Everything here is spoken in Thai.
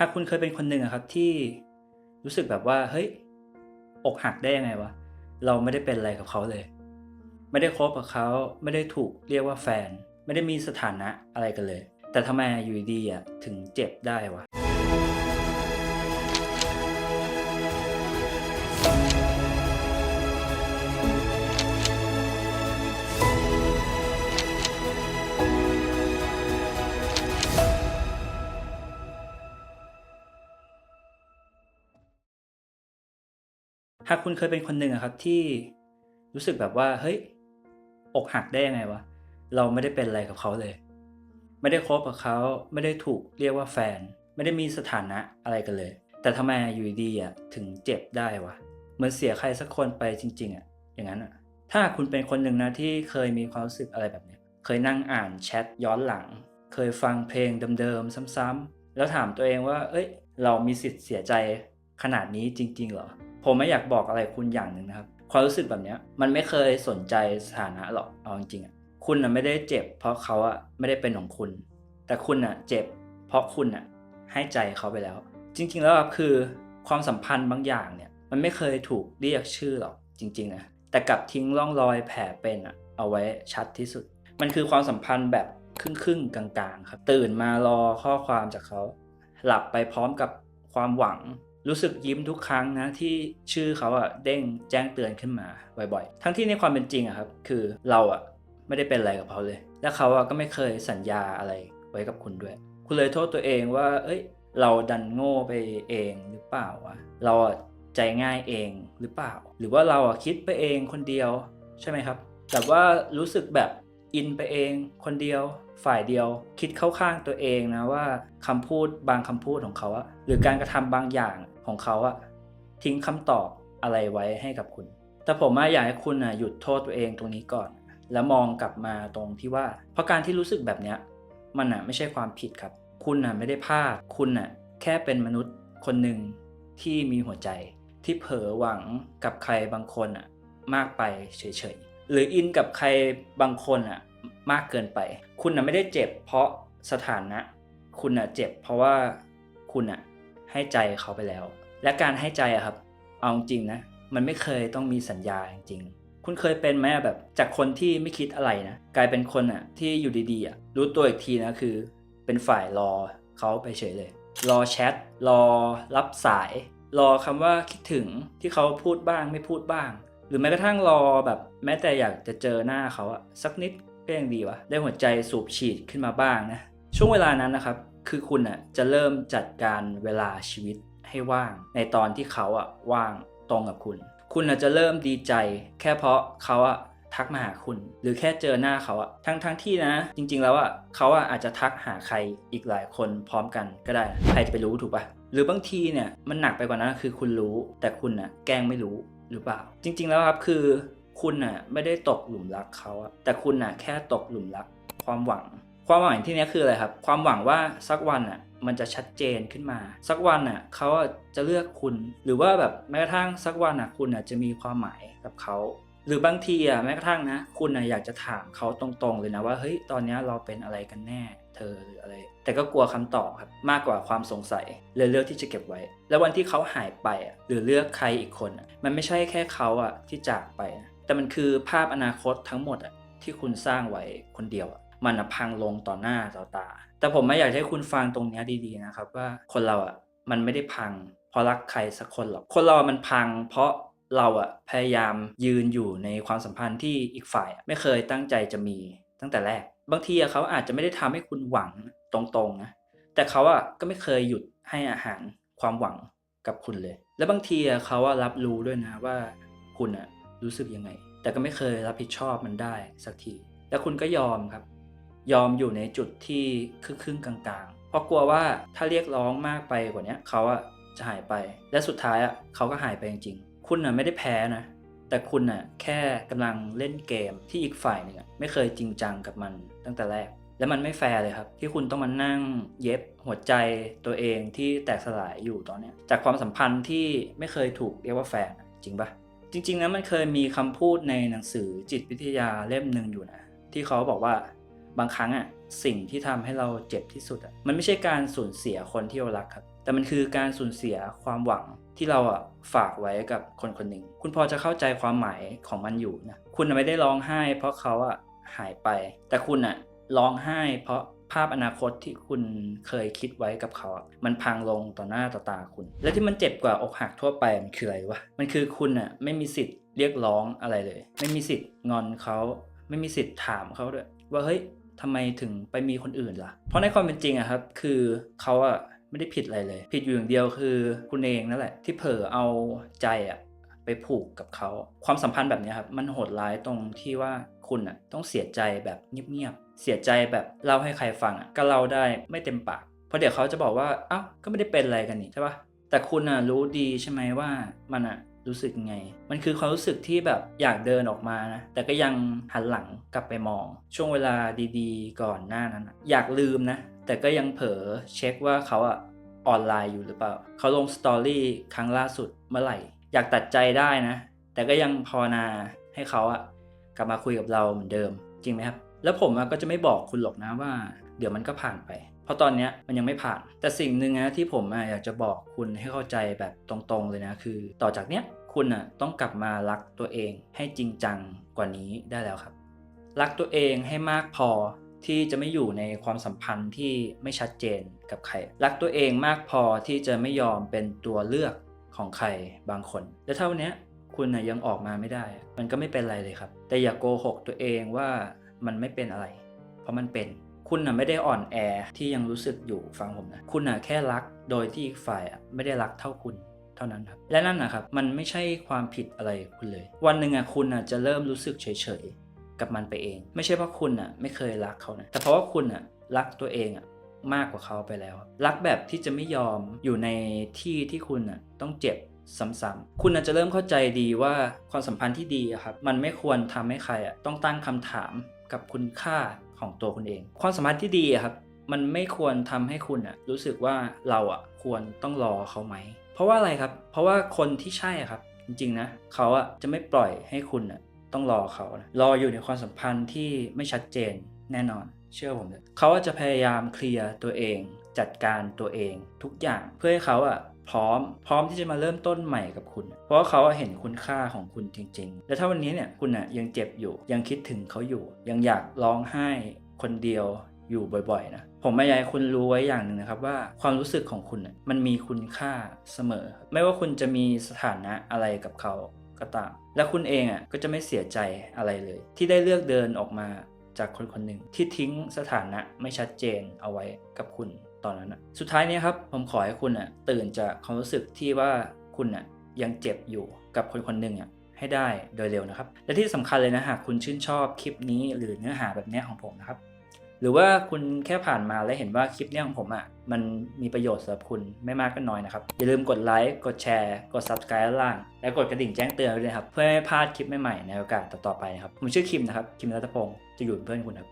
้าคุณเคยเป็นคนหนึ่งอะครับที่รู้สึกแบบว่าเฮ้ยอกหักได้ยังไงวะเราไม่ได้เป็นอะไรกับเขาเลย ไม่ได้คบกับเขาไม่ได้ถูกเรียกว่าแฟน ไม่ได้มีสถานะอะไรกันเลย แต่ทำไมอยู่ดีๆอะถึงเจ็บได้วะ หากคุณเคยเป็นคนหนึ่งอะครับที่รู้สึกแบบว่าเฮ้ยอกหักได้ยังไงวะเราไม่ได้เป็นอะไรกับเขาเลย ไม่ได้คบกับเขาไม่ได้ถูกเรียกว่าแฟน ไม่ได้มีสถานะอะไรกันเลย แต่ทำไมอยู่ดีๆอะถึงเจ็บได้วะเหมือนเสียใครสักคนไปจริง ๆอะอย่างนั้นอะถ้าคุณเป็นคนหนึ่งนะที่เคยมีความรู้สึกอะไรแบบนี้เคยนั่งอ่านแชทย้อนหลัง เคยฟังเพลงเดิมๆซ้ำๆแล้วถามตัวเองว่า เอ้ย เรามีสิทธิ์เสียใจ ขนาดนี้จริง ๆ เหรอ ผมไม่อยากบอกอะไรคุณอย่างหนึ่งนะครับ ความรู้สึกแบบนี้มันไม่เคยสนใจสถานะหรอกเอาจริงๆอะคุณอะไม่ได้เจ็บ เพราะเขาอะไม่ได้เป็นของคุณ แต่คุณอะเจ็บ เพราะคุณอะให้ใจเขาไปแล้ว จริง ๆ แล้วครับคือความสัมพันธ์บางอย่างเนี่ยมันไม่เคยถูกเรียกชื่อหรอกจริงๆนะแต่กลับทิ้งร่องรอยแผลเป็นอะเอาไว้ชัดที่สุด มันคือความสัมพันธ์แบบครึ่งๆกลางๆครับตื่นมารอข้อความจากเขา หลับไปพร้อมกับความหวัง รู้สึกยิ้มทุกครั้งนะที่ชื่อเขาอะเด้งแจ้งเตือนขึ้นมาบ่อยๆ ทั้งที่ในความเป็นจริงอะครับ คือเราอะไม่ได้เป็นอะไรกับเขาเลย และเขาอะก็ไม่เคยสัญญาอะไรไว้กับคุณด้วย คุณเลยโทษตัวเองว่า เอ้ย เราดันโง่ไปเองหรือเปล่าวะเราอะใจง่ายเองหรือเปล่า หรือว่าเราอะคิดไปเองคนเดียวใช่ไหมครับแบบว่ารู้สึกแบบอินไปเองคนเดียวฝ่ายเดียวคิดเข้าข้างตัวเองนะว่าคำพูดบางคำพูดของเขาอะหรือการกระทำบางอย่าง ของเขาอะทิ้งคำตอบอะไรไว้ให้กับคุณ แต่ผมอยากให้คุณอะหยุดโทษตัวเองตรงนี้ก่อน แล้วมองกลับมาตรงที่ว่า เพราะการที่รู้สึกแบบเนี้ยมันอะไม่ใช่ความผิดครับ คุณอะไม่ได้พลาดคุณอะแค่เป็นมนุษย์คนหนึ่งที่มีหัวใจ ที่เผลอหวังกับใครบางคนอะมากไปเฉยๆหรืออินกับใครบางคนอะมากเกินไป คุณนะไม่ได้เจ็บเพราะสถานะ คุณนะเจ็บเพราะว่าคุณนะให้ใจเขาไปแล้ว และการให้ใจอะครับ เอาจริงนะ มันไม่เคยต้องมีสัญญาจริงๆ คุณเคยเป็นไหมแบบจากคนที่ไม่คิดอะไรนะ กลายเป็นคนอะที่อยู่ดีๆอะรู้ตัวอีกทีนะคือ เป็นฝ่ายรอเขาไปเฉยเลย รอแชท รอรับสาย รอคำว่าคิดถึงที่เขาพูดบ้างไม่พูดบ้าง หรือแม้กระทั่งรอแบบแม้แต่อยากจะเจอหน้าเขาอะสักนิดก็ยังดีวะ ได้หัวใจสูบฉีดขึ้นมาบ้างนะ ช่วงเวลานั้นนะครับ คือคุณอะจะเริ่มจัดการเวลาชีวิต ให้ว่าง ในตอนที่เขาอะว่างตรงกับคุณ คุณอะจะเริ่มดีใจ แค่เพราะเขาอะทักมาหาคุณ หรือแค่เจอหน้าเขาอะทั้งทั้งที่นะ จริง ๆ แล้วอะเขาอะอาจจะทักหาใครอีกหลายคนพร้อมกันก็ได้ ใครจะไปรู้ถูกปะหรือบางทีเนี่ยมันหนักไปกว่านั้นคือคุณรู้ แต่คุณอะแกล้งไม่รู้หรือเปล่า จริง ๆ แล้วครับคือคุณน่ะไม่ได้ตกหลุมรักเขาอะแต่คุณน่ะแค่ตกหลุมรัก ความหวัง ความหวังที่นี้คืออะไรครับ ความหวังว่าสักวันอะ มันจะชัดเจนขึ้นมา สักวันอะเขาจะเลือกคุณ หรือว่าแบบแม้กระทั่งสักวันอะคุณอะจะมีความหมายกับเขาหรือบางทีอะแม้กระทั่งนะ คุณอะอยากจะถามเขาตรงๆเลยนะว่าเฮ้ยตอนนี้เราเป็นอะไรกันแน่ เธอหรืออะไร แต่ก็กลัวคำตอบครับมากกว่าความสงสัยเลยเลือกที่จะเก็บไว้ แล้ววันที่เขาหายไปอะหรือเลือกใครอีกคนอะมันไม่ใช่แค่เขาอะที่จากไป แต่มันคือภาพอนาคตทั้งหมดอะที่คุณสร้างไว้คนเดียวอะ มันพังลงต่อหน้าต่อตา แต่ผมไม่อยากให้คุณฟังตรงนี้ดีๆนะครับ ว่าคนเราอะมันไม่ได้พัง เพราะรักใครสักคนหรอกคนเรามันพัง เพราะเราอะพยายามยืนอยู่ในความสัมพันธ์ที่อีกฝ่ายไม่เคยตั้งใจจะมีตั้งแต่แรก บางทีเขาอาจจะไม่ได้ทำให้คุณหวังตรงๆนะแต่เขาอะก็ไม่เคยหยุดให้อาหารความหวังกับคุณเลย และบางทีเขาอะรับรู้ด้วยนะว่าคุณอะรู้สึกยังไง แต่ก็ไม่เคยรับผิดชอบมันได้สักที แล้วคุณก็ยอมครับ ยอมอยู่ในจุดที่ครึ่งๆกลางๆ เพราะกลัวว่าถ้าเรียกร้องมากไปกว่านี้เขาอะจะหายไป และสุดท้ายอะเขาก็หายไปจริงๆ คุณอะไม่ได้แพ้นะ แต่คุณน่ะแค่กำลังเล่นเกมที่อีกฝ่ายหนึ่งไม่เคยจริงจังกับมันตั้งแต่แรก และมันไม่แฟร์เลยครับ ที่คุณต้องมานั่งเย็บหัวใจตัวเองที่แตกสลายอยู่ตอนนี้จากความสัมพันธ์ที่ไม่เคยถูกเรียกว่าแฟนจริงปะจริงๆนะมันเคยมีคำพูดในหนังสือจิตวิทยาเล่มหนึ่งอยู่นะที่เขาบอกว่า บางครั้งอะสิ่งที่ทำให้เราเจ็บที่สุดอะมันไม่ใช่การสูญเสียคนที่เรารักครับ แต่มันคือการสูญเสียความหวังที่เราอะฝากไว้กับคนคนหนึ่งคุณพอจะเข้าใจความหมายของมันอยู่นะคุณไม่ได้ร้องไห้ เพราะเขาอะหายไป แต่คุณอะร้องไห้ เพราะภาพอนาคตที่คุณเคยคิดไว้กับเขาอะมันพังลงต่อหน้าต่อตาคุณ และที่มันเจ็บกว่าอกหักทั่วไปมันคืออะไรวะ มันคือคุณอะไม่มีสิทธิ์เรียกร้องอะไรเลย ไม่มีสิทธิ์งอนเขา ไม่มีสิทธิ์ถามเขาด้วย ว่าเฮ้ย ทำไมถึงไปมีคนอื่นล่ะ เพราะในความเป็นจริงอะครับ คือเขาอะไม่ได้ผิดอะไรเลย ผิดอยู่อย่างเดียวคือคุณเองนั่นแหละ ที่เผลอเอาใจอะไปผูกกับเขา ความสัมพันธ์แบบนี้ครับ มันโหดร้ายตรงที่ว่าคุณอะต้องเสียใจแบบเงียบๆ เสียใจแบบเล่าให้ใครฟังอะก็เล่าได้ไม่เต็มปาก เพราะเดี๋ยวเขาจะบอกว่า เอ้า ก็ไม่ได้เป็นอะไรกันนี่ใช่ปะแต่คุณอะรู้ดีใช่ไหมว่ามันอะ รู้สึกไง มันคือความรู้สึกที่แบบอยากเดินออกมานะ แต่ก็ยังหันหลังกลับไปมอง ช่วงเวลาดีๆ ก่อนหน้านั้น อยากลืมนะ แต่ก็ยังเผลอเช็คว่าเขาอะออนไลน์อยู่หรือเปล่า เขาลงสตอรี่ครั้งล่าสุดเมื่อไหร่ อยากตัดใจได้นะ แต่ก็ยังภาวนาให้เขาอะกลับมาคุยกับเราเหมือนเดิม จริงไหมครับ แล้วผมก็จะไม่บอกคุณหรอกนะว่า เดี๋ยวมันก็ผ่านไป ราะตอนเนี้ยมันยังไม่ผ่าน แต่สิ่งหนึ่งนะที่ผมอยากจะบอกคุณให้เข้าใจแบบตรงๆเลยนะคือ ต่อจากเนี้ยคุณอะต้องกลับมารักตัวเองให้จริงจังกว่านี้ได้แล้วครับ รักตัวเองให้มากพอที่จะไม่อยู่ในความสัมพันธ์ที่ไม่ชัดเจนกับใคร รักตัวเองมากพอที่จะไม่ยอมเป็นตัวเลือกของใครบางคน และถ้านี้คุณนะยังออกมาไม่ได้ มันก็ไม่เป็นไรเลยครับ แต่อย่าโกหกตัวเองว่ามันไม่เป็นอะไร เพราะมันเป็น คุณน่ะไม่ได้อ่อนแอที่ยังรู้สึกอยู่ฟังผมนะ คุณน่ะแค่รักโดยที่อีกฝ่ายอะไม่ได้รักเท่าคุณเท่านั้นครับ และนั่นนะครับมันไม่ใช่ความผิดอะไรคุณเลย วันหนึ่งอะคุณอะจะเริ่มรู้สึกเฉยๆกับมันไปเอง ไม่ใช่เพราะคุณอะไม่เคยรักเขานะแต่เพราะว่าคุณอะรักตัวเองอะมากกว่าเขาไปแล้ว รักแบบที่จะไม่ยอมอยู่ในที่ที่คุณอะต้องเจ็บซ้ำๆคุณอาจจะเริ่มเข้าใจดีว่าความสัมพันธ์ที่ดีครับ มันไม่ควรทำให้ใครอะต้องตั้งคำถามกับคุณค่า ของตัวคุณเอง ความสัมพันธ์ที่ดีครับ มันไม่ควรทำให้คุณอะรู้สึกว่าเราอะควรต้องรอเขาไหม เพราะว่าอะไรครับ เพราะว่าคนที่ใช่ครับ จริงๆนะเขาอะจะไม่ปล่อยให้คุณอะต้องรอเขานะรออยู่ในความสัมพันธ์ที่ไม่ชัดเจนแน่นอน เชื่อผมเลยเขาจะพยายามเคลียร์ตัวเอง จัดการตัวเองทุกอย่างเพื่อให้เขาอะ พร้อม พร้อมที่จะมาเริ่มต้นใหม่กับคุณ เพราะเขาเห็นคุณค่าของคุณจริง ๆ และถ้าวันนี้เนี่ยคุณอะยังเจ็บอยู่ ยังคิดถึงเขาอยู่ ยังอยากร้องไห้คนเดียวอยู่บ่อยๆนะผมอยากให้คุณรู้ไว้อย่างหนึ่งนะครับว่าความรู้สึกของคุณมันมีคุณค่าเสมอ ไม่ว่าคุณจะมีสถานะอะไรกับเขาก็ตาม และคุณเองอะก็จะไม่เสียใจอะไรเลย ที่ได้เลือกเดินออกมาจากคนคนหนึ่งที่ทิ้งสถานะไม่ชัดเจนเอาไว้กับคุณ ตอนนั้นนะสุดท้ายนี้ครับผมขอให้คุณอะตื่นจากความรู้สึกที่ว่าคุณอะยังเจ็บอยู่กับคนคนหนึ่งอะให้ได้โดยเร็วนะครับ และที่สำคัญเลยนะหากคุณชื่นชอบคลิปนี้หรือเนื้อหาแบบนี้ของผมนะครับ หรือว่าคุณแค่ผ่านมาแล้วเห็นว่าคลิปนี้ของผมอะมันมีประโยชน์สำหรับคุณไม่มากก็น้อยนะครับ อย่าลืมกดไลค์กดแชร์ กด subscribe ด้านล่าง และกดกระดิ่งแจ้งเตือนไว้ด้วยครับ เพื่อไม่พลาดคลิปใหม่ๆในโอกาสต่อๆไปนะครับ ผมชื่อคิมนะครับคิมรัตพงศ์จะอยู่เป็นเพื่อนคุณครับ